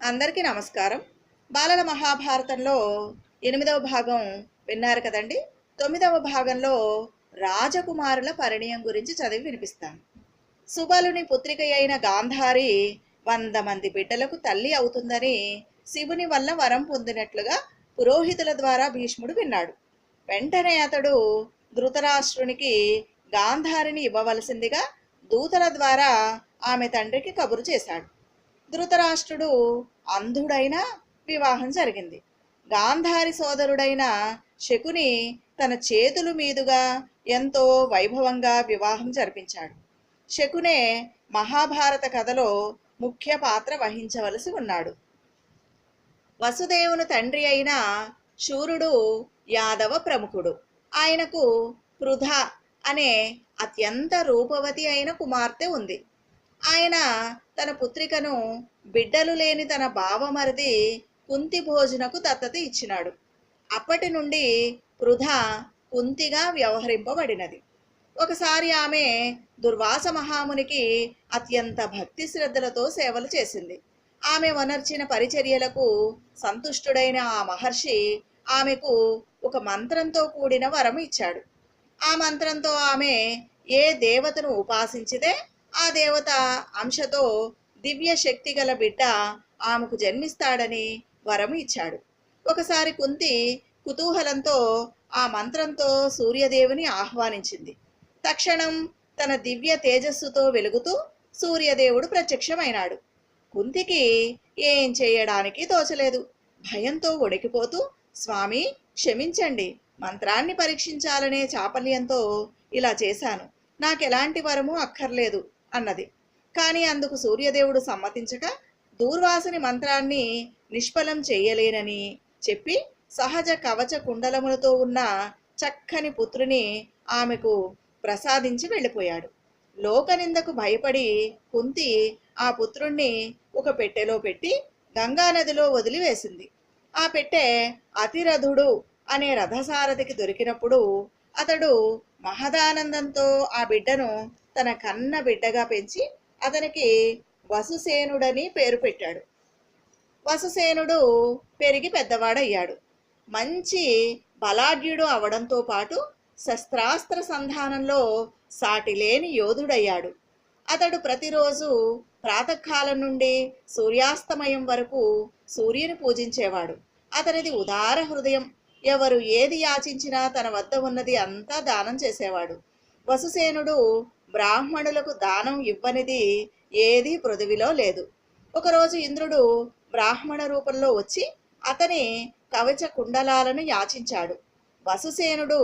అందరికీ నమస్కారం. బాలల మహాభారతంలో ఎనిమిదవ భాగం విన్నారు కదండి. తొమ్మిదవ భాగంలో రాజకుమారుల పరిణయం గురించి చదివి వినిపిస్తాను. సుబలుని పుత్రిక అయిన గాంధారి వంద మంది బిడ్డలకు తల్లి అవుతుందని శివుని వల్ల వరం పొందినట్లుగా పురోహితుల ద్వారా భీష్ముడు విన్నాడు. వెంటనే అతడు ధృతరాష్ట్రునికి గాంధారిని ఇవ్వవలసిందిగా దూతల ద్వారా ఆమె తండ్రికి కబురు చేశాడు. ధృతరాష్ట్రుడు అంధుడైన వివాహం జరిగింది. గాంధారి సోదరుడైన శకుని తన చేతుల మీదుగా ఎంతో వైభవంగా వివాహం జరిపించాడు. శకునే మహాభారత కథలో ముఖ్య పాత్ర వహించవలసి ఉన్నాడు. వసుదేవుని తండ్రి అయిన శూరుడు యాదవ ప్రముఖుడు. ఆయనకు పృథ అనే అత్యంత రూపవతి అయిన కుమార్తె ఉంది. ఆయన తన పుత్రికను బిడ్డలు లేని తన బావమరిది కుంతి భోజనకు దత్తత ఇచ్చినాడు. అప్పటి నుండి వృధ కుంతిగా వ్యవహరింపబడినది. ఒకసారి ఆమె దుర్వాస మహామునికి అత్యంత భక్తి శ్రద్ధలతో సేవలు చేసింది. ఆమె వనర్చిన పరిచర్యలకు సంతుష్టుడైన ఆ మహర్షి ఆమెకు ఒక మంత్రంతో కూడిన వరం ఇచ్చాడు. ఆ మంత్రంతో ఆమె ఏ దేవతను ఉపాసించితే ఆ దేవత అంశతో దివ్య శక్తి గల బిడ్డ ఆమెకు జన్మిస్తాడని వరం ఇచ్చాడు. ఒకసారి కుంతి కుతూహలంతో ఆ మంత్రంతో సూర్యదేవుని ఆహ్వానించింది. తక్షణం తన దివ్య తేజస్సుతో వెలుగుతూ సూర్యదేవుడు ప్రత్యక్షమైనాడు. కుంతికి ఏం చేయడానికి తోచలేదు. భయంతో ఉడికిపోతూ స్వామి క్షమించండి. మంత్రాన్ని పరీక్షించాలనే చాపల్యంతో ఇలా చేశాను. నాకెలాంటి వరము అక్కర్లేదు. అన్నది. కానీ అందుకు సూర్యదేవుడు సమ్మతించక దూర్వాసుని మంత్రాన్ని నిష్ఫలం చేయలేనని చెప్పి సహజ కవచ కుండలములతో ఉన్న చక్కని పుత్రుని ఆమెకు ప్రసాదించి వెళ్ళిపోయాడు. లోకనిందకు భయపడి కుంతి ఆ పుత్రుణ్ణి ఒక పెట్టెలో పెట్టి గంగానదిలో వదిలివేసింది. ఆ పెట్టె అతిరథుడు అనే రథసారథికి దొరికినప్పుడు అతడు మహదానందంతో ఆ బిడ్డను తన కన్న బిడ్డగా పెంచి అతనికి వసుసేనుడని పేరు పెట్టాడు. వసుసేనుడు పెరిగి పెద్దవాడయ్యాడు. మంచి బలాఢ్యుడు అవడంతో పాటు శస్త్రాస్త్ర సంధానంలో సాటిలేని యోధుడయ్యాడు. అతడు ప్రతిరోజు ప్రాతకాలం నుండి సూర్యాస్తమయం వరకు సూర్యుని పూజించేవాడు. అతనిది ఉదార హృదయం. ఎవరు ఏది యాచించినా తన వద్ద ఉన్నది అంతా దానం చేసేవాడు. వసుసేనుడు బ్రాహ్మణులకు దానం ఇవ్వనిది ఏదీ పృథివిలో లేదు. ఒకరోజు ఇంద్రుడు బ్రాహ్మణ రూపంలో వచ్చి అతని కవచ కుండలాలను యాచించాడు. వసుసేనుడు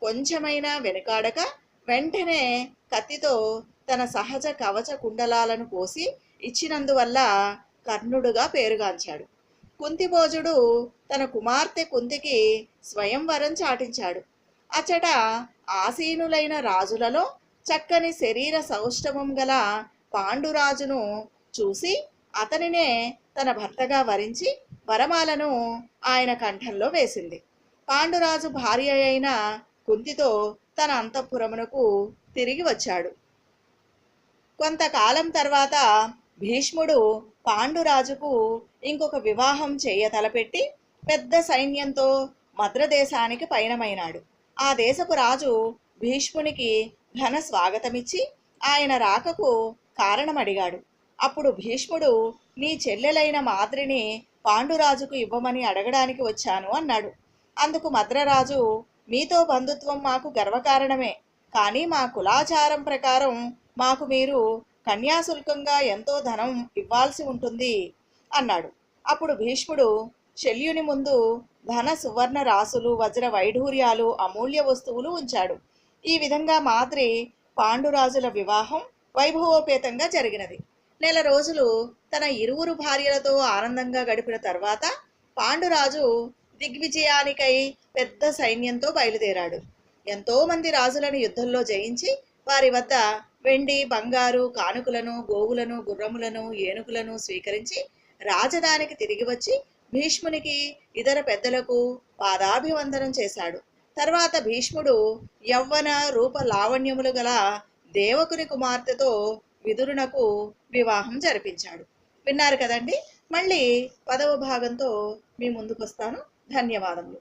కొంచెమైనా వెనుకాడక వెంటనే కత్తితో తన సహజ కవచ కుండలాలను కోసి ఇచ్చినందువల్ల కర్ణుడుగా పేరుగాంచాడు. కుంతిభోజుడు తన కుమార్తె కుంతికి స్వయంవరం చాటించాడు. అచట ఆసీనులైన రాజులలో చక్కని శరీర సౌష్ఠవం గల పాండురాజును చూసి అతనినే తన భర్తగా వరించి వరమాలను ఆయన కంఠంలో వేసింది. పాండురాజు భార్య అయిన కుంతితో తన అంతఃపురమునకు తిరిగి వచ్చాడు. కొంతకాలం తర్వాత భీష్ముడు పాండురాజుకు ఇంకొక వివాహం చేయ తలపెట్టి పెద్ద సైన్యంతో మద్రదేశానికి పయనమైనాడు. ఆ దేశపు రాజు భీష్మునికి ఘన స్వాగతమిచ్చి ఆయన రాకకు కారణం అడిగాడు అప్పుడు భీష్ముడు నీ చెల్లెలైన మాద్రిని పాండురాజుకు ఇవ్వమని అడగడానికి వచ్చాను అన్నాడు. అందుకు మద్రరాజు మీతో బంధుత్వం మాకు గర్వకారణమే. కానీ మా కులాచారం ప్రకారం మాకు మీరు కన్యాశుల్కంగా ఎంతో ధనం ఇవ్వాల్సి ఉంటుంది అన్నాడు. అప్పుడు భీష్ముడు శల్యుని ముందు ధన సువర్ణ రాసులు వజ్ర వైఢూర్యాలు అమూల్య వస్తువులు ఉంచాడు. ఈ విధంగా మాద్రి పాండురాజుల వివాహం వైభవోపేతంగా జరిగినది. నెల రోజులు తన ఇరువురు భార్యలతో ఆనందంగా గడిపిన తర్వాత పాండురాజు దిగ్విజయానికై పెద్ద సైన్యంతో బయలుదేరాడు. ఎంతోమంది రాజులను యుద్ధంలో జయించి వారి వద్ద వెండి బంగారు కానుకలను గోవులను గుర్రములను ఏనుగులను స్వీకరించి రాజధానికి తిరిగి వచ్చి భీష్మునికి ఇతర పెద్దలకు పాదాభివందనం చేశాడు. తర్వాత భీష్ముడు యవ్వన రూప లావణ్యములు గల దేవకుని కుమార్తెతో విదురునకు వివాహం జరిపించాడు. విన్నారు కదండి? మళ్ళీ పదవ భాగంతో మీ ముందుకు వస్తాను ధన్యవాదములు.